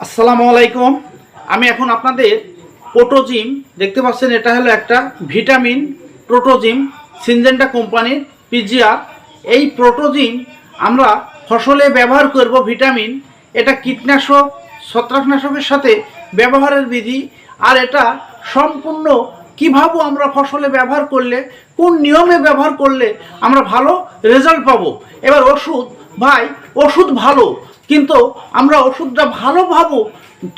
আসসালামু আলাইকুম। আমি এখন আপনাদের প্রোটোজিম দেখতে পাচ্ছেন এটা হলো একটা ভিটামিন প্রোটোজিম সিনজেন্টা কোম্পানির পিজিআর এই প্রোটোজিম আমরা ফসলে ব্যবহার করব ভিটামিন এটা কীটনাশক, ছত্রাকনাশকের সাথে ব্যবহারের বিধি, আর এটা সম্পূর্ণ কীভাবে আমরা ফসলে ব্যবহার করলে, কোন নিয়মে ব্যবহার করলে আমরা ভালো রেজাল্ট পাবো। এবার ওষুধ, ভাই, ওষুধ ভালো কিন্তু আমরা ওষুধটা ভালো ভাবো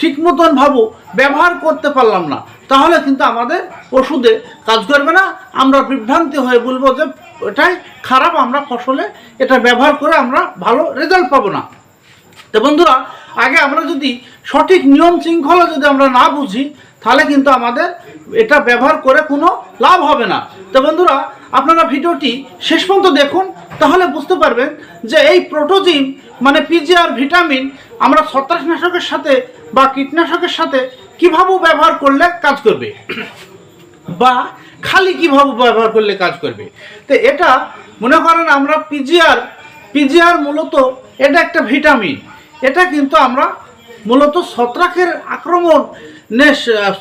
ঠিক মতন ভাবো, ব্যবহার করতে পারলাম না। তাহলে কিন্তু আমাদের ওষুধে কাজ করবে না। আমরা বিভ্রান্তি হয়ে বলব যে এটাই খারাপ, আমরা ফসলে এটা ব্যবহার করে আমরা ভালো রেজাল্ট পাবো না। তো বন্ধুরা, আগে আমরা যদি সঠিক নিয়ম শৃঙ্খলা যদি আমরা না বুঝি, তাহলে কিন্তু আমাদের এটা ব্যবহার করে কোনো লাভ হবে না। তো বন্ধুরা, আপনারা ভিডিওটি শেষ পর্যন্ত দেখুন, তাহলে বুঝতে পারবেন যে এই প্রোটোজিন মানে পিজিআর ভিটামিন আমরা ছত্রাকনাশকের সাথে বা কীটনাশকের সাথে কীভাবে ব্যবহার করলে কাজ করবে? বা খালি কীভাবে ব্যবহার করলে কাজ করবে? তো এটা মনে করেন আমরা পিজিআর পিজিআর মূলত এটা একটা ভিটামিন এটা কিন্তু আমরা মূলত ছত্রাকের আক্রমণ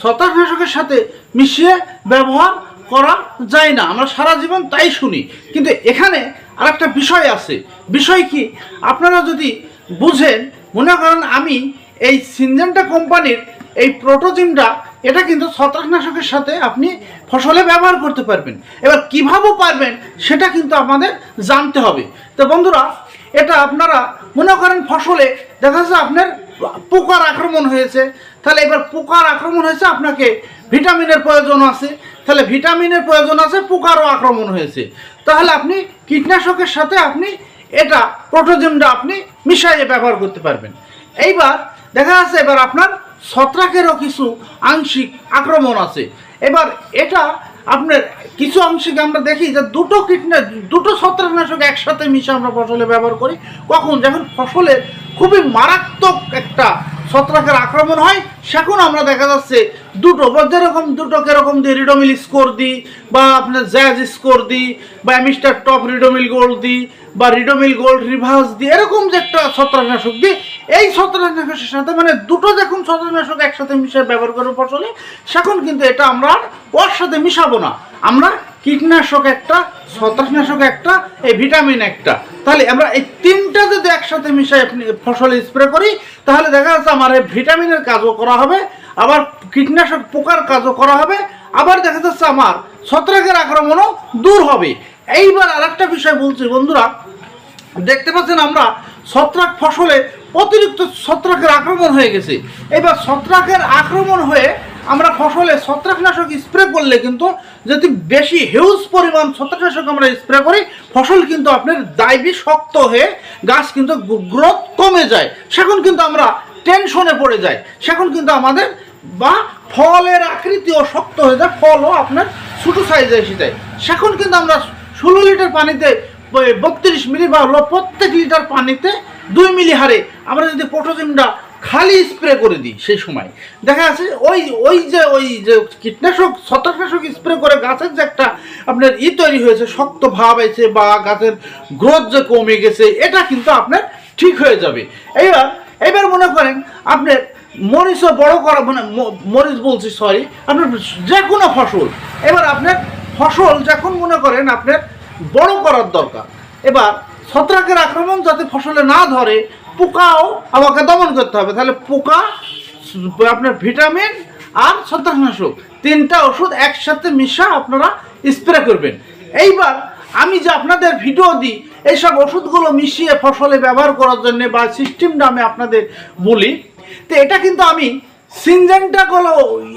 ছত্রাকনাশকের সাথে মিশিয়ে ব্যবহার করা যায় না। আমরা সারা জীবন তাই শুনি। কিন্তু এখানে আরেকটা বিষয় আছে। বিষয় কি? আপনারা যদি বুঝেন, মনে করেন আমি এই সিনজেন্টা কোম্পানির এই প্রোটোজিমটা, এটা কিন্তু ছত্রাকনাশকের সাথে আপনি ফসলে ব্যবহার করতে পারবেন। এবার কীভাবে পারবেন, সেটা কিন্তু আমাদের জানতে হবে। তো বন্ধুরা, এটা আপনারা মনে করেন ফসলে দেখা যাচ্ছে আপনার পোকার আক্রমণ হয়েছে তাহলে এবার পোকার আক্রমণ হয়েছে আপনাকে। ভিটামিনের প্রয়োজন আছে। তাহলে ভিটামিনের প্রয়োজন আছে, পোকারও আক্রমণ হয়েছে। তাহলে আপনি কীটনাশকের সাথে আপনি এটা প্রোটোজিমটা আপনি মিশাইয়ে ব্যবহার করতে পারবেন। এইবার দেখা যাচ্ছে এবার আপনার ছত্রাকেরও কিছু আংশিক আক্রমণ আছে। এবার এটা আপনার কিছু আংশিক আমরা দেখি যে দুটো কীটনা দুটো ছত্রাকনাশক একসাথে মিশে আমরা ফসলে ব্যবহার করি? কখন? যখন ফসলের খুবই মারাত্মক একটা ছত্রাকের আক্রমণ হয় সেখন আমরা দেখা যাচ্ছে দুটো, বা যেরকম দুটো কীরকম দিয়ে রিডোমিল স্কোর দিই, বা আপনার জ্যাজ স্কোর দিই, বা মিস্টার টপ রিডোমিল গোল্ড দিই, বা রিডোমিল গোল্ড রিভার্স দিই, এরকম যে একটা ছত্রাকনাশক দিই। এই ছত্রাকনাশকের সাথে মানে দুটো যখন ছত্রাকনাশক একসাথে মিশে ব্যবহার করব ফসলে, সেখন কিন্তু এটা আমরা আর ওর সাথে মিশাবো না। আমরা কীটনাশক একটা, ছত্রাকনাশক একটা, এই ভিটামিন একটা। তাহলে আমরা এই তিনটা যদি একসাথে মিশাই আপনি ফসলে স্প্রে করি, তাহলে দেখা যাচ্ছে আমার এই ভিটামিনের কাজও করা হবে, আবার কীটনাশক পোকার কাজও করা হবে, আবার দেখা যাচ্ছে আমার ছত্রাকের আক্রমণও দূর হবে। এইবার আরেকটা বিষয় বলছি, বন্ধুরা, দেখতে পাচ্ছেন আমরা ছত্রাক ফসলে অতিরিক্ত ছত্রাকের আক্রমণ হয়ে গেছে। এবার ছত্রাকের আক্রমণ হয়ে আমরা ফসলে ছত্রাকনাশক স্প্রে করলে কিন্তু যদি বেশি হিউজ পরিমাণ ছত্রাকনাশক আমরা স্প্রে করি, ফসল কিন্তু আপনার দায়বি শক্ত হয়ে গাছ কিন্তু গ্রোথ কমে যায়। সেখন কিন্তু আমরা টেনশনে পড়ে যাই। সেখন কিন্তু আমাদের বা ফলের আকৃতিও শক্ত হয়ে যায়, ফলও আপনার ছোটো সাইজে এসে যায়। সেখন কিন্তু আমরা ষোলো লিটার পানিতে বত্রিশ মিলি বা প্রত্যেক লিটার পানিতে দুই মিলি হারে আমরা যদি পটোজিমটা খালি স্প্রে করে দিই সেই সময়। দেখা যাচ্ছে ওই ওই যে ওই যে কীটনাশক, ছত্রাকনাশক স্প্রে করে গাছের যে একটা আপনার ই তৈরি হয়েছে, শক্ত ভাব আছে বা গাছের গ্রোথ যে কমে গেছে, এটা কিন্তু আপনার ঠিক হয়ে যাবে। এইবার এবার মনে করেন আপনার মরিচও বড় করা মানে মরিচ বলছি সরি আপনার যে কোনো ফসল। এবার আপনার ফসল যখন মনে করেন আপনার বড় করার দরকার, এবার ছত্রাকের আক্রমণ যাতে ফসলে না ধরে পোকাও আমাকে দমন করতে হবে। তাহলে পোকা, আপনার ভিটামিন আর ছত্রাকনাশক তিনটা ওষুধ একসাথে মিশা আপনারা স্প্রে করবেন। এইবার আমি যে আপনাদের ভিডিও দিই, এইসব ওষুধগুলো মিশিয়ে ফসলে ব্যবহার করার জন্য বা সিস্টেমটা আমি আপনাদের বলি, তো এটা কিন্তু আমি সিনজেন্টাগুলো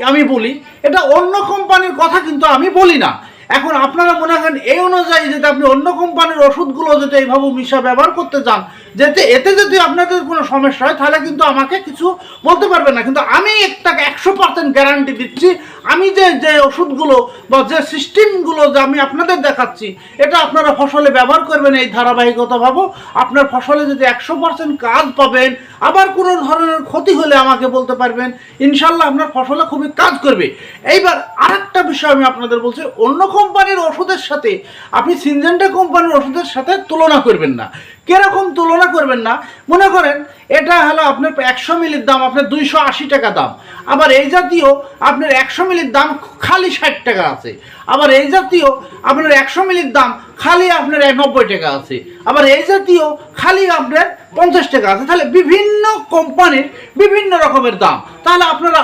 আমি বলি, এটা অন্য কোম্পানির কথা কিন্তু আমি বলি না। এখন আপনারা মনে করেন এই অনুযায়ী যদি আপনি অন্য কোম্পানির ওষুধগুলো যদি এইভাবে মিশা ব্যবহার করতে চান, যেতে এতে যদি আপনাদের কোনো সমস্যা হয়, তাহলে কিন্তু আমাকে কিছু বলতে পারবেন না। কিন্তু আমি একটা একশো পার্সেন্ট গ্যারান্টি দিচ্ছি, আমি যে যে ওষুধগুলো বা যে সিস্টেমগুলো যে আমি আপনাদের দেখাচ্ছি, এটা আপনারা ফসলে ব্যবহার করবেন এই ধারাবাহিকতা ভাবো আপনার ফসলে যদি একশো পার্সেন্ট কাজ পাবেন, আবার কোনো ধরনের ক্ষতি হলে আমাকে বলতে পারবেন। ইনশাল্লাহ আপনার ফসলে খুবই কাজ করবে। এইবার আরেকটা বিষয় আমি আপনাদের বলছি, অন্য কোম্পানির ওষুধের সাথে, আপনি সিনজেন্টা কোম্পানির ওষুধের সাথে তুলনা করবেন না। কীরকম তুলনা করবেন না? মনে করেন, এটা হলো আপনার একশো মিলির দাম, আপনার দুইশো আশি টাকা দাম। আবার এই জাতীয় আপনার একশো মিলির দাম খালি ষাট টাকা আছে। আবার এই জাতীয় আপনার একশো মিলির দাম খালি আপনার নব্বই টাকা আছে। আবার এই জাতীয় খালি আপনার পঞ্চাশ টাকা আছে। তাহলে বিভিন্ন কোম্পানির বিভিন্ন রকমের দাম। তাহলে আপনারা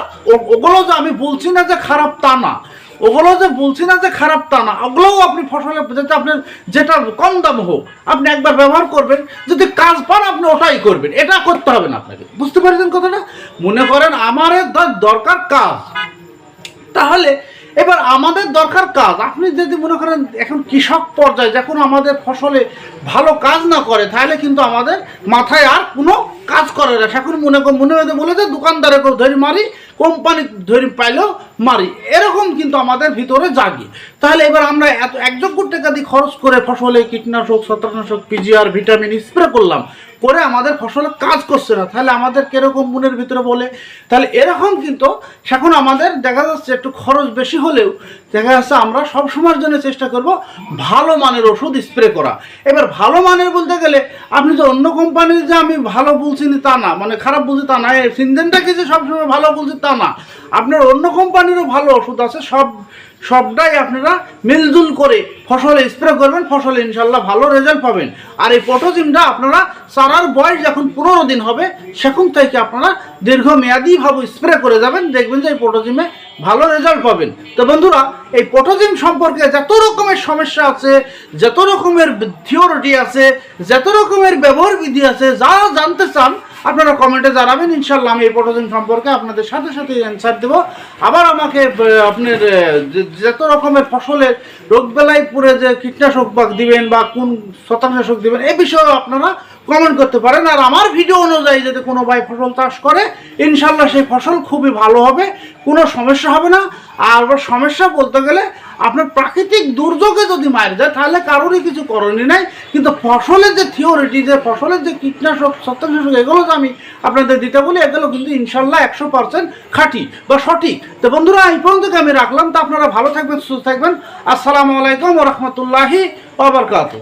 ওগুলো যে আমি বলছি না যে খারাপ তা না। ওগুলো যে বলছি না যে খারাপ তা না, ওগুলোও আপনি ফসলে যাতে আপনার যেটা কম দাম হোক, আপনি একবার ব্যবহার করবেন, যদি কাজ পান আপনি ওটাই করবেন, এটা করতে হবে না আপনাকে। বুঝতে পারছেন কথাটা? মনে করেন আমার দরকার কাজ। তাহলে এবার আমাদের দরকার কাজ। আপনি যদি মনে করেন এখন কৃষক পর্যায়ে যখন আমাদের ফসলে ভালো কাজ না করে, তাহলে কিন্তু আমাদের মাথায় আর কোনো কাজ করে না। এখন মনে মনে মনে বলে যে দোকানদারে ধরি মারি কোম্পানি ধরি পাইলেও মারি। এরকম কিন্তু আমাদের ভিতরে জাগে। তাহলে এবার আমরা এত একযোগ্য টাকা দিয়ে খরচ করে ফসলে কীটনাশক, ছত্রাকনাশক পিজিআর ভিটামিন স্প্রে করলাম, করে আমাদের ফসলে কাজ করছে না। তাহলে আমাদের কীরকম মনের ভিতরে বলে? তাহলে এরকম কিন্তু এখন আমাদের দেখা যাচ্ছে একটু খরচ বেশি হলেও দেখা যাচ্ছে আমরা সব সময়ের জন্য চেষ্টা করব ভালো মানের ওষুধ স্প্রে করা। এবার ভালো মানের বলতে গেলে আপনি যে অন্য কোম্পানির যে আমি ভালো বলছি না তা না মানে খারাপ বলছি তা না সিনজেনটাকে যে সবসময় ভালো বলছি তা না। আপনার অন্য কোম্পানিরও ভালো ওষুধ আছে, সব সবটাই আপনারা মিলজুল করে ফসলে স্প্রে করবেন, ফসলে ইনশাল্লাহ ভালো রেজাল্ট পাবেন। আর এই পটোজিমটা আপনারা চারার বয়স যখন পনেরো দিন হবে, সেখান থেকে আপনারা দীর্ঘমেয়াদীভাবে স্প্রে করে যাবেন, দেখবেন যে এই পটোজিমে ভালো রেজাল্ট পাবেন। তো বন্ধুরা, এই পটোজিম সম্পর্কে যত রকমের সমস্যা আছে, যত রকমের থিওরিটি আছে, যত রকমের ব্যবহার বিধি আছে, যা জানতে চান আপনারা কমেন্টে জানাবেন ইনশাল্লাহ আমি এই প্রোটোজেন সম্পর্কে আপনাদের সাথে সাথে অ্যান্সার দেবো। আবার আমাকে আপনার যত রকমের ফসলের রোগবেলায় পুরে যে কীটনাশক বা দিবেন বা কোন শতাংশ দিবেন, এ বিষয়েও আপনারা কমেন্ট করতে পারেন। আর আমার ভিডিও অনুযায়ী যদি কোনো ভাই ফসল চাষ করে ইনশাল্লাহ সেই ফসল খুবই ভালো হবে, কোনো সমস্যা হবে না। আর সমস্যা বলতে গেলে, আপনার প্রাকৃতিক দুর্যোগে যদি মার যায়, তাহলে কারোরই কিছু করণীয় নাই। কিন্তু ফসলের যে থিওরিটি যে ফসলের যে কীটনাশক, ছত্রাকনাশক, এগুলো যে আমি আপনাদের দিতে বলি, এগুলো কিন্তু ইনশাল্লাহ একশো পার্সেন্ট খাঁটি বা সঠিক। তো বন্ধুরা, এই পর্যন্ত আমি রাখলাম। তো আপনারা ভালো থাকবেন, সুস্থ থাকবেন। আসসালামু আলাইকুম রহমতুল্লাহি আবরকাত